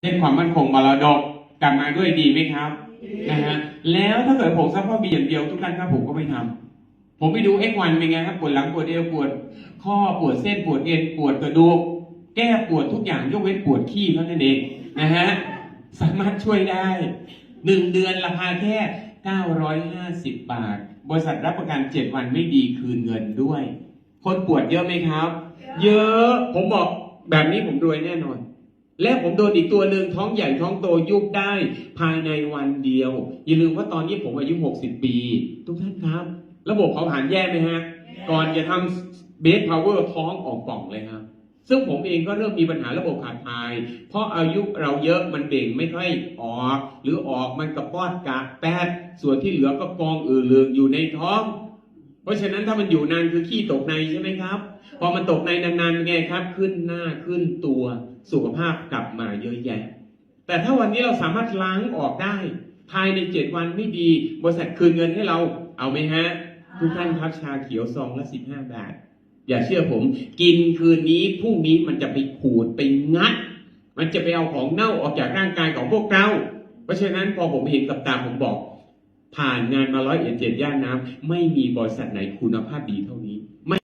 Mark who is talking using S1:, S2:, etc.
S1: เช่นความมั่นคงมรดกกลับมาด้วยดีไหมครับนะฮะแล้วถ้าเกิดผมซัพพอร์ตบีอย่างเดียวทุกท่านครับผมก็ไม่ทำผมไปดู X1 เป็นไงครับปวดหลังปวดเอวปวด ข้อปวดเส้นปวดเอ็นปวดกระดูกแก้ปวดทุกอย่างยกเว้นปวดขี้เท่านั้นเองนะฮะสามารถช่วยได้หนึ่งเดือนราคาแค่ 950 บาท บริษัทรับประกัน 7 วันไม่ดีคืนเงินด้วย คนปวดเยอะไหมครับ เยอะผมบอกแบบนี้ผมรวยแน่นอน และผมโดนอีกตัวหนึ่งท้องใหญ่ท้องโตยุบได้ภายในวันเดียว อย่าลืมว่าตอนนี้ผมอายุ 60 ปี ทุกท่านครับ ระบบเผาผลาญแย่ไหมฮะ ก่อนจะทำเบสพาวเวอร์ท้องออกกล่องเลยครับ ซึ่งผมเองก็เริ่มมีปัญหาระบบขับถ่าย เพราะอายุเราเยอะมันเบ่งไม่ค่อยออก หรือออกมันกระป้อนกากแป๊ดส่วนที่เหลือก็กองอือเลืองอยู่ในท้องเพ ราะฉะนั้นถ้ามันอยู่นานคือขี้ตกในใช่ไหมครับ พอมันตกในนานๆไงครับ ขึ้นหน้าขึ้นตัวสุขภาพกลับมาเยอะแยะ แต่ถ้าวันนี้เราสามารถล้างออกได้ ภายในเจ็ดวันไม่ดี บริษัทคืนเงินให้เราเอาไหมฮะ ทุกท่านครับชาเขียวซองละสิบห้าบาท อย่าเชื่อผม กินคืนนี้พรุ่งนี้มันจะไปขูดไปงัด มันจะไปเอาของเน่าออกจากร่างกายของพวกเรา เพราะฉะนั้นพอผมเห็นกับตาผมบอก ผ่านงานมาร้อยเอ็ดเจ็ดย่านน้ำไม่มีบริษัทไหนคุณภาพดีเท่านี้